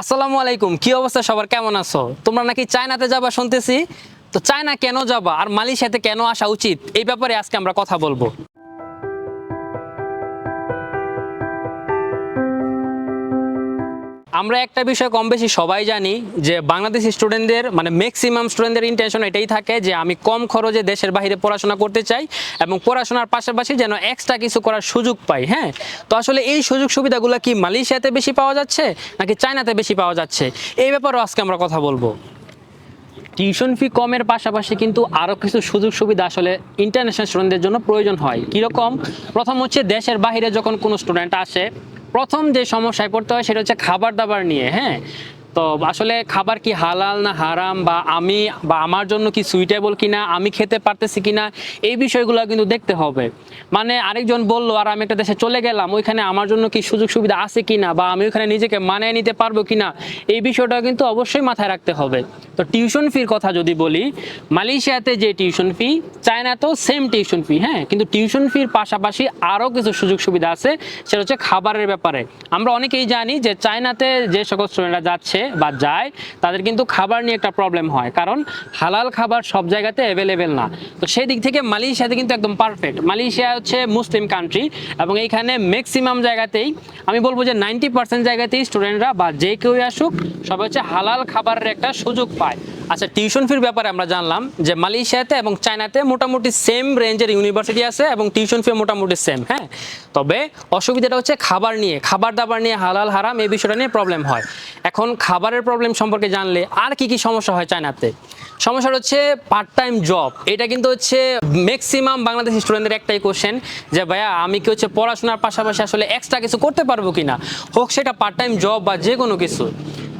আসসালামু আলাইকুম, কি অবস্থা সবার? কেমন আছো? তোমরা নাকি চায়নাতে যাবা শুনতেছি? তো চায়না কেন যাবা? আর মালয়েশিয়াতে কেন আসা উচিত? এই ব্যাপারে আজকে আমরা কথা বলব। আমরা একটা বিষয় কম বেশি সবাই জানি যে বাংলাদেশি স্টুডেন্টদের মানে ম্যাক্সিমাম স্টুডেন্টদের ইন্টেনশন এটাই থাকে যে আমি কম খরচে দেশের বাইরে পড়াশোনা করতে চাই এবং পড়াশোনার পাশাপাশি যেন এক্সট্রা কিছু করার সুযোগ পাই হ্যাঁ? তো আসলে এই সুযোগ সুবিধাগুলো কি মালয়েশিয়াতে বেশি পাওয়া যাচ্ছে নাকি চায়নাতে বেশি পাওয়া যাচ্ছে? এই ব্যাপারেও আজকে আমরা কথা বলব। টিউশন ফি কমের পাশাপাশি কিন্তু আরও কিছু সুযোগ সুবিধা আসলে ইন্টারন্যাশনাল স্টুডেন্টদের জন্য প্রয়োজন হয়। কীরকম? প্রথম হচ্ছে দেশের বাইরে যখন কোনো স্টুডেন্ট আসে প্রথম যে সমস্যায় পড়তে হয় সেটা হচ্ছে খাবার দাবার নিয়ে হ্যাঁ? তো আসলে খাবার কি হালাল না হারাম বা আমি বা আমার জন্য কি সুইটেবল কিনা, আমি খেতে পারতেছি কিনা, এই বিষয়গুলো কিন্তু দেখতে হবে। মানে আরেকজন বলল, আর আমি একটা দেশে চলে গেলাম, ওইখানে আমার জন্য কি সুযোগ সুবিধা আছে কিনা বা আমি ওইখানে নিজেকে মানিয়ে নিতে পারব কিনা? এই বিষয়টা কিন্তু অবশ্যই মাথায় রাখতে হবে। তো টিউশন ফির কথা যদি বলি, মালয়েশিয়াতে যে টিউশন ফি চায়নাতেও সেম টিউশন ফি হ্যাঁ? কিন্তু টিউশন ফির পাশাপাশি আরও কিছু সুযোগ সুবিধা আছে, সেটা হচ্ছে খাবারের ব্যাপারে। আমরা অনেকেই জানি যে চায়নাতে যে সকল স্টুডেন্টরা যাচ্ছে বা যায়, তাদের কিন্তু খাবার নিয়ে একটা প্রবলেম হয়। কারণ হালাল খাবার সব জায়গাতে অ্যাভেলেবেল না। তো সেই দিক থেকে মালয়েশিয়াতে কিন্তু একদম পারফেক্ট মালয়েশিয়া হচ্ছে মুসলিম কান্ট্রি এবং এইখানে ম্যাক্সিমাম জায়গাতেই আমি বলব যে নাইনটি পার্সেন্ট জায়গাতেই স্টুডেন্টরা বা যে কেউই আসুক, সবাই হচ্ছে হালাল খাবারের একটা সুযোগ পায়। আচ্ছা টিউশন ফির ব্যাপারে আমরা জানলাম যে মালয়েশিয়াতে এবং চায়নাতে মোটামুটি সেম রেঞ্জের ইউনিভার্সিটি আছে এবং টিউশন ফি মোটামুটি সেম হ্যাঁ? তবে অসুবিধাটা হচ্ছে খাবার নিয়ে, খাবার দাবার নিয়ে হালাল, হারাম এই বিষয়টা নিয়ে প্রবলেম হয়। এখন খাবারের প্রবলেম সম্পর্কে জানলে আর কি কি সমস্যা হয় চায়নাতে? সমস্যাটা হচ্ছে পার্ট টাইম জব এটা কিন্তু হচ্ছে ম্যাক্সিমাম বাংলাদেশি স্টুডেন্টদের একটাই কোশ্চেন যে, ভাইয়া, আমি কি হচ্ছে পড়াশোনার পাশাপাশি আসলে এক্সট্রা কিছু করতে পারব কিনা? হোক, সেটা পার্ট টাইম জব বা যে কোনো কিছু।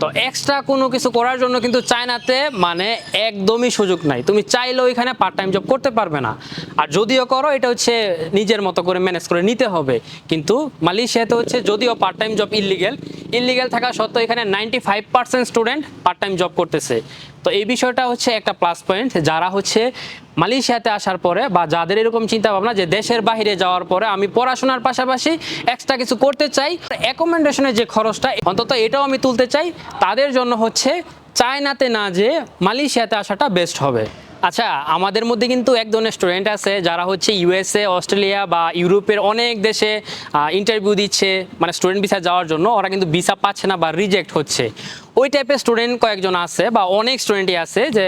তো এক্সট্রা কোনো কিছু করার জন্য কিন্তু চায়নাতে মানে একদমই সুযোগ নাই। তুমি চাইলেও এখানে পার্ট টাইম জব করতে পারবে না। আর যদিও করো, এটা হচ্ছে নিজের মতো করে ম্যানেজ করে নিতে হবে। কিন্তু মালয়েশিয়াতে হচ্ছে যদিও part time job illegal illegal থাকা সত্ত্বেও এখানে ninety five percent student part time job করতেছে। তো এই বিষয়টা হচ্ছে একটা প্লাস পয়েন্ট যারা হচ্ছে মালয়েশিয়াতে আসার পরে বা যাদের এরকম চিন্তা ভাবনা যে দেশের বাইরে যাওয়ার পরে আমি পড়াশোনার পাশাপাশি এক্সট্রা কিছু করতে চাই অ্যাকোমোডেশনের যে খরচটা, অন্তত এটাও আমি তুলতে চাই, তাদের জন্য হচ্ছে চায়নাতে না যে মালয়েশিয়াতে আসাটা বেস্ট হবে। আচ্ছা আমাদের মধ্যে কিন্তু এক ধরনের স্টুডেন্ট আছে যারা হচ্ছে ইউএসএ অস্ট্রেলিয়া বা ইউরোপের অনেক দেশে ইন্টারভিউ দিচ্ছে মানে স্টুডেন্ট ভিসা যাওয়ার জন্য, ওরা কিন্তু ভিসা পাচ্ছে না বা রিজেক্ট হচ্ছে। ওই টাইপের স্টুডেন্ট কয়েকজন আছে বা অনেক স্টুডেন্টই আছে যে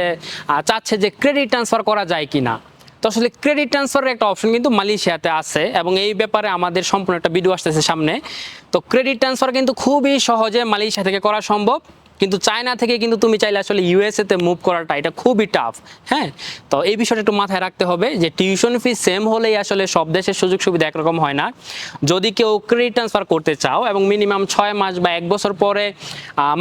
চাচ্ছে যে ক্রেডিট ট্রান্সফার করা যায় কি না তো আসলে ক্রেডিট ট্রান্সফারের একটা অপশন কিন্তু মালয়েশিয়াতে আছে এবং এই ব্যাপারে আমাদের সম্পূর্ণ একটা ভিডিও আসতেছে সামনে। তো ক্রেডিট ট্রান্সফার কিন্তু খুবই সহজে মালয়েশিয়া থেকে করা সম্ভব। কিন্তু চায়না থেকে কিন্তু তুমি চাইলে আসলে ইউএসএ তে মুভ করাটা এটা খুবই টাফ হ্যাঁ? তো এই বিষয়টা একটু মাথায় রাখতে হবে যে টিউশন ফি সেম হলেই আসলে সব দেশের সুযোগ সুবিধা একরকম হয় না। যদি কেউ ক্রেডিট ট্রান্সফার করতে চাও এবং মিনিমাম ছয় মাস বা এক বছর পরে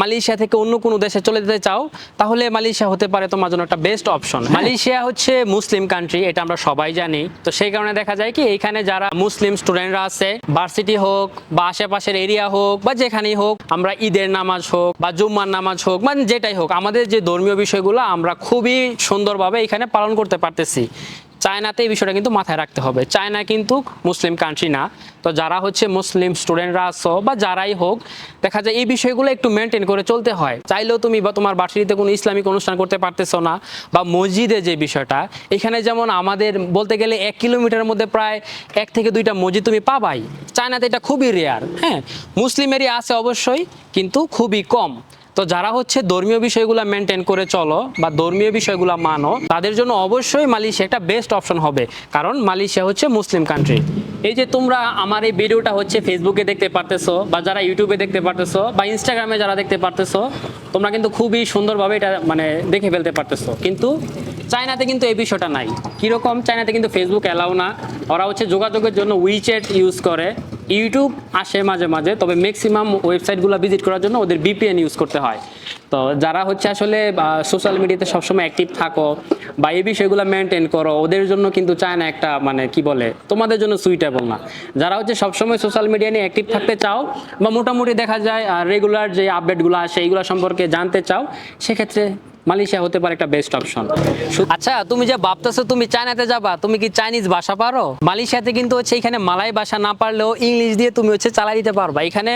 মালয়েশিয়া থেকে অন্য কোনো দেশে চলে যেতে চাও তাহলে মালয়েশিয়া হতে পারে তোমার জন্য একটা বেস্ট অপশন মালয়েশিয়া হচ্ছে মুসলিম কান্ট্রি এটা আমরা সবাই জানি। তো সেই কারণে দেখা যায় কি এইখানে যারা মুসলিম স্টুডেন্টরা আছে ভার্সিটি হোক বা আশেপাশের এরিয়া হোক বা যেখানেই হোক আমরা ঈদের নামাজ হোক বা জুম্মার নামাজ হোক মানে যেটাই হোক, আমাদের যে ধর্মীয় বিষয়গুলো আমরা খুবই সুন্দরভাবে এখানে পালন করতে পারতেছি। চায়নাতে এই বিষয়টা কিন্তু মাথায় রাখতে হবে। চায়না কিন্তু মুসলিম কান্ট্রি না। তো যারা হচ্ছে মুসলিম স্টুডেন্টরা আসো বা যারাই হোক, দেখা যায় এই বিষয়গুলো একটু মেনটেন করে চলতে হয়। চাইলেও তুমি বা তোমার বার্ষিকীতে কোনো ইসলামিক অনুষ্ঠান করতে পারতেছো না বা মসজিদে যে বিষয়টা, এখানে যেমন আমাদের বলতে গেলে এক কিলোমিটারের মধ্যে প্রায় এক থেকে দুইটা মসজিদ তুমি পাবাই। চায়নাতে এটা খুবই রেয়ার হ্যাঁ? মুসলিম এরিয়া আছে অবশ্যই, কিন্তু খুবই কম। তো যারা হচ্ছে ধর্মীয় বিষয়গুলো মেনটেন করে চলো বা ধর্মীয় বিষয়গুলো মানো, তাদের জন্য অবশ্যই মালয়েশিয়া একটা বেস্ট অপশন হবে। কারণ মালয়েশিয়া হচ্ছে মুসলিম কান্ট্রি এই যে তোমরা আমার এই ভিডিওটা হচ্ছে ফেসবুকে দেখতে পারতেছো বা যারা ইউটিউবে দেখতে পারতেছো বা ইনস্টাগ্রামে যারা দেখতে পারতেছো, তোমরা কিন্তু খুবই সুন্দরভাবে এটা মানে দেখে ফেলতে পারতেছো। কিন্তু চায়নাতে কিন্তু এই বিষয়টা নাই। কীরকম? চায়নাতে কিন্তু ফেসবুক অ্যালাউ না। ওরা হচ্ছে যোগাযোগের জন্য উইচ্যাট ইউজ করে। ইউটিউব আসে মাঝে মাঝে, তবে ম্যাক্সিমাম ওয়েবসাইটগুলো ভিজিট করার জন্য ওদের বিপিএন ইউজ করতে হয়। তো যারা হচ্ছে আসলে সোশ্যাল মিডিয়াতে সবসময় অ্যাক্টিভ থাকো বা এই বিষয়গুলো মেনটেন করো, ওদের জন্য কিন্তু চায় না একটা মানে কি বলে, তোমাদের জন্য সুইটেবল না। যারা হচ্ছে সবসময় সোশ্যাল মিডিয়া নিয়ে অ্যাক্টিভ থাকতে চাও বা মোটামুটি দেখা যায় রেগুলার যে আপডেটগুলো আসে এইগুলো সম্পর্কে জানতে চাও, সেক্ষেত্রে মালয়েশিয়া হতে পারে একটা বেস্ট অপশন আচ্ছা তুমি যে ভাবতেছো তুমি চায়নাতে যাবা, তুমি কি চাইনিজ ভাষা পারো? মালয়েশিয়াতে কিন্তু হচ্ছে এখানে মালাই ভাষা না পারলেও ইংলিশ দিয়ে তুমি হচ্ছে চালাই দিতে পারবা। এখানে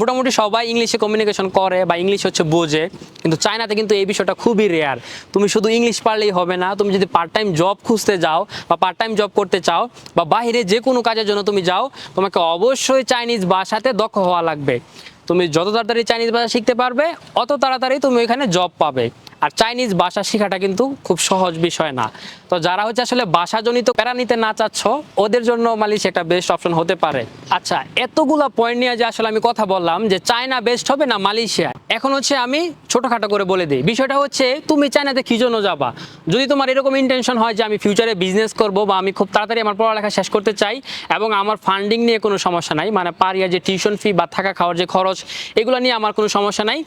মোটামুটি সবাই ইংলিশে কমিউনিকেশন করে বা ইংলিশ হচ্ছে বোঝে, কিন্তু চায়নাতে কিন্তু এই বিষয়টা খুবই রেয়ার তুমি শুধু ইংলিশ পারলেই হবে না, তুমি যদি পার্ট টাইম জব খুঁজতে যাও বা পার্ট টাইম জব করতে চাও বা বাইরে যে কোনো কাজের জন্য তুমি যাও, তোমাকে অবশ্যই চাইনিজ ভাষাতে দক্ষ হওয়া লাগবে। তুমি যত তাড়াতাড়ি চাইনিজ ভাষা শিখতে পারবে, অত তাড়াতাড়ি তুমি এখানে জব পাবে। আর চাইনিজ ভাষা শেখাটা কিন্তু খুব সহজ বিষয় না। তো যারা হচ্ছে আসলে ভাষাজনিত প্যারা নিতে না চাচ্ছ, ওদের জন্য মালয়েশিয়া একটা বেস্ট অপশন হতে পারে। আচ্ছা এতগুলা পয়েন্ট নিয়ে যে আসলে আমি কথা বললাম যে চায়না বেস্ট হবে না মালয়েশিয়া এখন হচ্ছে আমি ছোটখাটো করে বলে দিই। বিষয়টা হচ্ছে তুমি চায়নাতে কি জন্য যাবা? যদি তোমার এরকম ইন্টেনশন হয় যে আমি ফিউচারে বিজনেস করব বা আমি খুব তাড়াতাড়ি আমার পড়ালেখা শেষ করতে চাই এবং আমার ফান্ডিং নিয়ে কোনো সমস্যা নাই মানে পার ইয়ার যে টিউশন ফি বা থাকা খাওয়ার যে খরচ, এগুলো নিয়ে আমার কোনো সমস্যা নাই।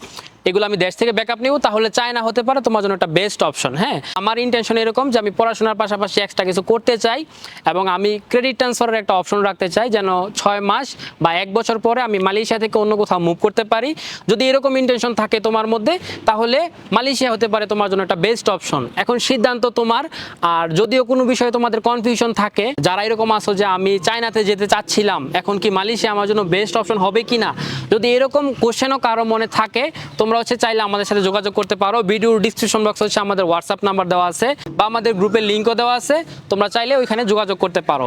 এগুলো আমি দেশ থেকে ব্যাকআপ নিব, তাহলে চায়না হতে পারে তোমার জন্য একটা বেস্ট অপশন হ্যাঁ? আমার ইন্টেনশন এরকম যে আমি পড়াশোনার পাশাপাশি এক্সট্রা কিছু করতে চাই এবং আমি ক্রেডিট ট্রান্সফারের একটা অপশন রাখতে চাই যেন ছয় মাস বা এক বছর পরে আমি মালয়েশিয়া থেকে অন্য কোথাও মুভ করতে পারি। যদি এরকম ইন্টেনশন থাকে তোমার মধ্যে, তাহলে মালয়েশিয়া হতে পারে তোমার জন্য একটা বেস্ট অপশন এখন সিদ্ধান্ত তোমার, আর যদিও কোনো বিষয়ে তোমাদের কনফিউশন থাকে, যারা এরকম আসো যে আমি চায়নাতে যেতে চাচ্ছিলাম, এখন কি মালয়েশিয়া আমার জন্য বেস্ট অপশন হবে কি না যদি এরকম কোশ্চেনও কারও মনে থাকে তোমরা হচ্ছে চাইলে আমাদের সাথে যোগাযোগ করতে পারো। ভিডিওর ডিসক্রিপশন বক্স হচ্ছে আমাদের হোয়াটসঅ্যাপ নাম্বার দেওয়া আছে বা আমাদের গ্রুপের লিঙ্কও দেওয়া আছে। তোমরা চাইলে ওইখানে যোগাযোগ করতে পারো।